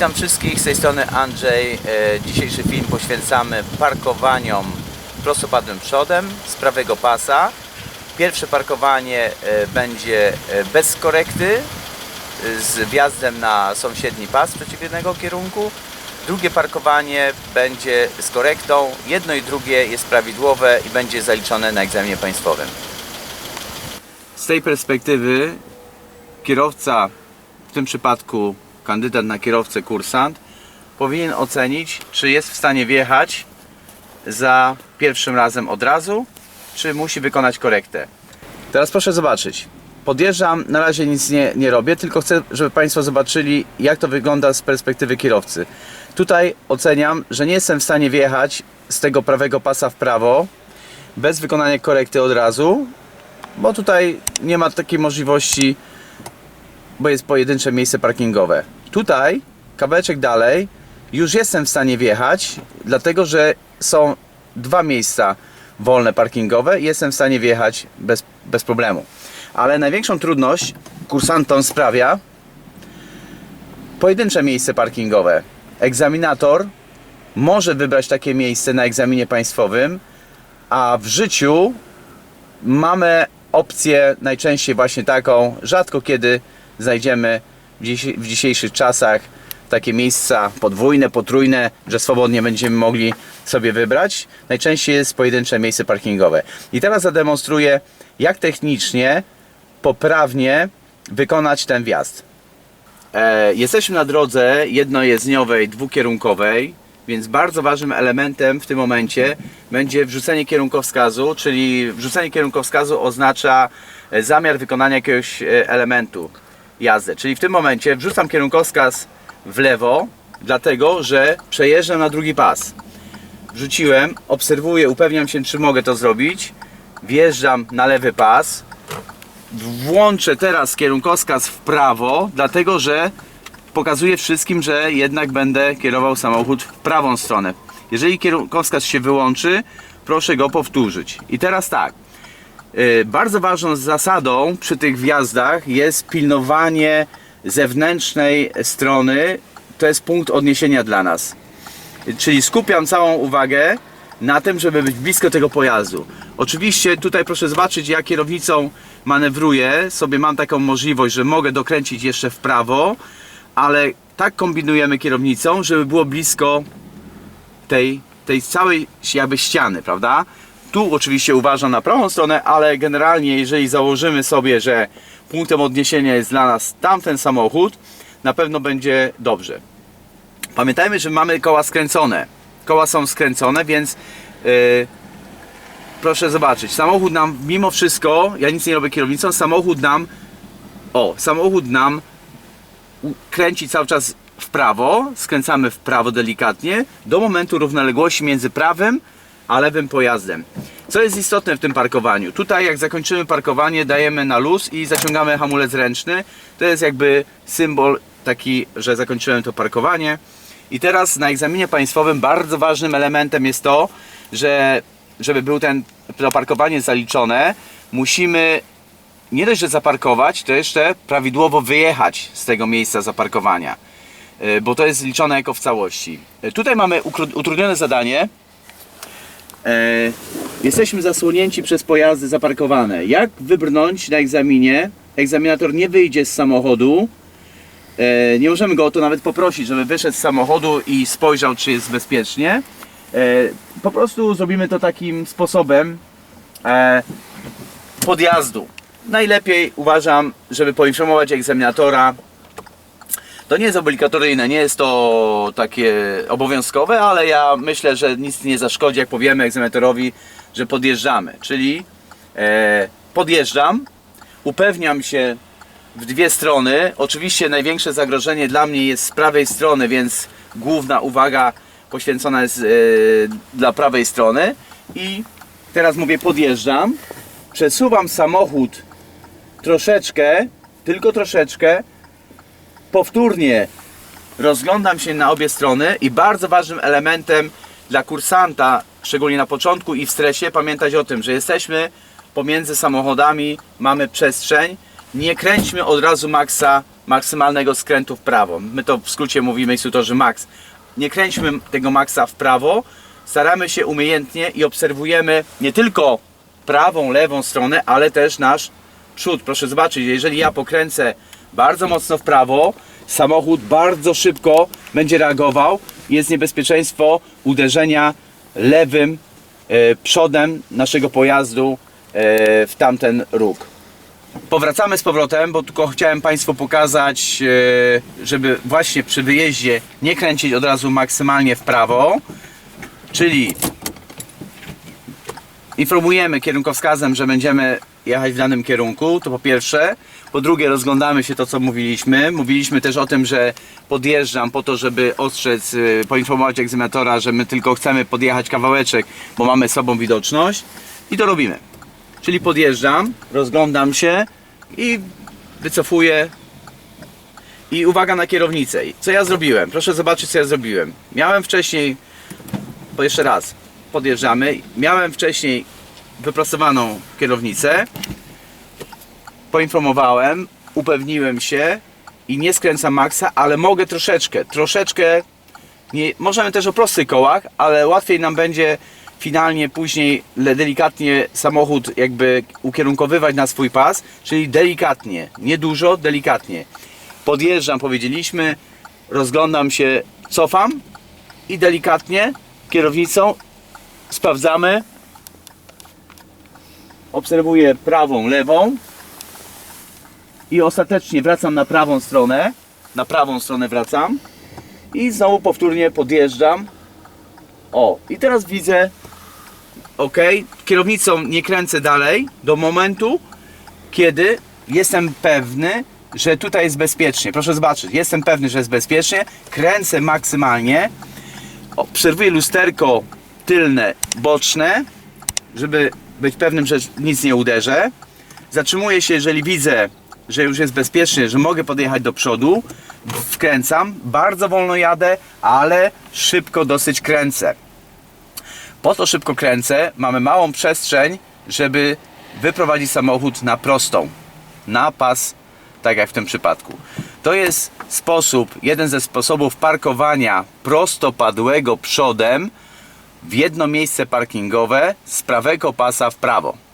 Witam wszystkich, z tej strony Andrzej. E, Dzisiejszy film poświęcamy parkowaniom prostopadłym przodem z prawego pasa. Pierwsze parkowanie e, będzie e, bez korekty z wjazdem na sąsiedni pas przeciwnego kierunku. Drugie parkowanie będzie z korektą. Jedno i drugie jest prawidłowe i będzie zaliczone na egzaminie państwowym. Z tej perspektywy kierowca, w tym przypadku kandydat na kierowcę kursant, powinien ocenić, czy jest w stanie wjechać za pierwszym razem od razu, czy musi wykonać korektę. Teraz proszę zobaczyć. Podjeżdżam, na razie nic nie, nie robię, tylko chcę, żeby Państwo zobaczyli, jak to wygląda z perspektywy kierowcy. Tutaj oceniam, że nie jestem w stanie wjechać z tego prawego pasa w prawo, bez wykonania korekty od razu, bo tutaj nie ma takiej możliwości, bo jest pojedyncze miejsce parkingowe. Tutaj, kawałeczek dalej, już jestem w stanie wjechać, dlatego że są dwa miejsca wolne parkingowe i jestem w stanie wjechać bez, bez problemu. Ale największą trudność kursantom sprawia pojedyncze miejsce parkingowe. Egzaminator może wybrać takie miejsce na egzaminie państwowym, a w życiu mamy opcję najczęściej właśnie taką, rzadko kiedy znajdziemy w, dzisiejszych czasach takie miejsca podwójne, potrójne, że swobodnie będziemy mogli sobie wybrać. Najczęściej jest pojedyncze miejsce parkingowe. I teraz zademonstruję, jak technicznie, poprawnie wykonać ten wjazd. E, jesteśmy na drodze jednojezdniowej, dwukierunkowej, więc bardzo ważnym elementem w tym momencie będzie wrzucenie kierunkowskazu, czyli wrzucenie kierunkowskazu oznacza e, zamiar wykonania jakiegoś e, elementu jazdy. Czyli w tym momencie wrzucam kierunkowskaz w lewo, dlatego że przejeżdżam na drugi pas. Wrzuciłem, obserwuję, upewniam się, czy mogę to zrobić. Wjeżdżam na lewy pas, włączę teraz kierunkowskaz w prawo, dlatego że pokazuję wszystkim, że jednak będę kierował samochód w prawą stronę. Jeżeli kierunkowskaz się wyłączy, proszę go powtórzyć. I teraz tak. Y, Bardzo ważną zasadą przy tych wjazdach jest pilnowanie zewnętrznej strony. To jest punkt odniesienia dla nas. Czyli skupiam całą uwagę na tym, żeby być blisko tego pojazdu. Oczywiście tutaj proszę zobaczyć, jak kierownicą manewruję. Sobie mam taką możliwość, że mogę dokręcić jeszcze w prawo, ale tak kombinujemy kierownicą, żeby było blisko tej, tej całej jakby ściany, prawda? Tu oczywiście uważam na prawą stronę, ale generalnie jeżeli założymy sobie, że punktem odniesienia jest dla nas tamten samochód, na pewno będzie dobrze. Pamiętajmy, że mamy koła skręcone. Koła są skręcone, więc yy, proszę zobaczyć. Samochód nam, mimo wszystko, ja nic nie robię kierownicą, samochód nam, o, samochód nam kręci cały czas w prawo, skręcamy w prawo delikatnie, do momentu równoległości między prawym a lewym pojazdem. Co jest istotne w tym parkowaniu? Tutaj jak zakończymy parkowanie, dajemy na luz i zaciągamy hamulec ręczny. To jest jakby symbol taki, że zakończyłem to parkowanie. I teraz na egzaminie państwowym bardzo ważnym elementem jest to, że żeby był ten, to parkowanie zaliczone, musimy nie dość, że zaparkować, to jeszcze prawidłowo wyjechać z tego miejsca zaparkowania, Y, bo to jest liczone jako w całości. Y, Tutaj mamy utrudnione zadanie. E, Jesteśmy zasłonięci przez pojazdy zaparkowane. Jak wybrnąć na egzaminie? Egzaminator nie wyjdzie z samochodu. E, Nie możemy go o to nawet poprosić, żeby wyszedł z samochodu i spojrzał, czy jest bezpiecznie. E, Po prostu zrobimy to takim sposobem e, podjazdu. Najlepiej uważam, żeby poinformować egzaminatora. To nie jest obligatoryjne, nie jest to takie obowiązkowe, ale ja myślę, że nic nie zaszkodzi, jak powiemy egzaminatorowi, że podjeżdżamy. Czyli e, podjeżdżam, upewniam się w dwie strony. Oczywiście największe zagrożenie dla mnie jest z prawej strony, więc główna uwaga poświęcona jest e, dla prawej strony. I teraz mówię podjeżdżam, przesuwam samochód troszeczkę, tylko troszeczkę, powtórnie rozglądam się na obie strony i bardzo ważnym elementem dla kursanta, szczególnie na początku i w stresie, pamiętać o tym, że jesteśmy pomiędzy samochodami, mamy przestrzeń, nie kręćmy od razu maksa, maksymalnego skrętu w prawo. My to w skrócie mówimy instruktorzy max. Nie kręćmy tego maksa w prawo, staramy się umiejętnie i obserwujemy nie tylko prawą, lewą stronę, ale też nasz przód. Proszę zobaczyć, jeżeli ja pokręcę bardzo mocno w prawo, samochód bardzo szybko będzie reagował. Jest niebezpieczeństwo uderzenia lewym e, przodem naszego pojazdu e, w tamten róg. Powracamy z powrotem, bo tylko chciałem Państwu pokazać, e, żeby właśnie przy wyjeździe nie kręcić od razu maksymalnie w prawo, czyli informujemy kierunkowskazem, że będziemy jechać w danym kierunku, to po pierwsze. Po drugie, rozglądamy się to, co mówiliśmy. Mówiliśmy też o tym, że podjeżdżam po to, żeby ostrzec, y, poinformować egzaminatora, że my tylko chcemy podjechać kawałeczek, bo mamy sobą widoczność. I to robimy. Czyli podjeżdżam, rozglądam się i wycofuję. I uwaga na kierownicę. Co ja zrobiłem? Proszę zobaczyć, co ja zrobiłem. Miałem wcześniej, bo jeszcze raz, podjeżdżamy. Miałem wcześniej wyprostowaną kierownicę. Poinformowałem, upewniłem się i nie skręcam maksa, ale mogę troszeczkę, troszeczkę. Nie, możemy też o prostych kołach, ale łatwiej nam będzie finalnie później delikatnie samochód jakby ukierunkowywać na swój pas, czyli delikatnie, nie dużo, delikatnie. Podjeżdżam, powiedzieliśmy, rozglądam się, cofam i delikatnie kierownicą sprawdzamy. Obserwuję prawą, lewą i ostatecznie wracam na prawą stronę. Na prawą stronę wracam i znowu powtórnie podjeżdżam. O, i teraz widzę, ok, kierownicą nie kręcę dalej do momentu, kiedy jestem pewny, że tutaj jest bezpiecznie. Proszę zobaczyć, jestem pewny, że jest bezpiecznie, kręcę maksymalnie, obserwuję lusterko tylne, boczne, żeby być pewnym, że nic nie uderzę. Zatrzymuję się, jeżeli widzę, że już jest bezpiecznie, że mogę podjechać do przodu. Wkręcam, bardzo wolno jadę, ale szybko dosyć kręcę. Po to szybko kręcę, mamy małą przestrzeń, żeby wyprowadzić samochód na prostą, na pas, tak jak w tym przypadku. To jest sposób, jeden ze sposobów parkowania prostopadłego przodem w jedno miejsce parkingowe z prawego pasa w prawo.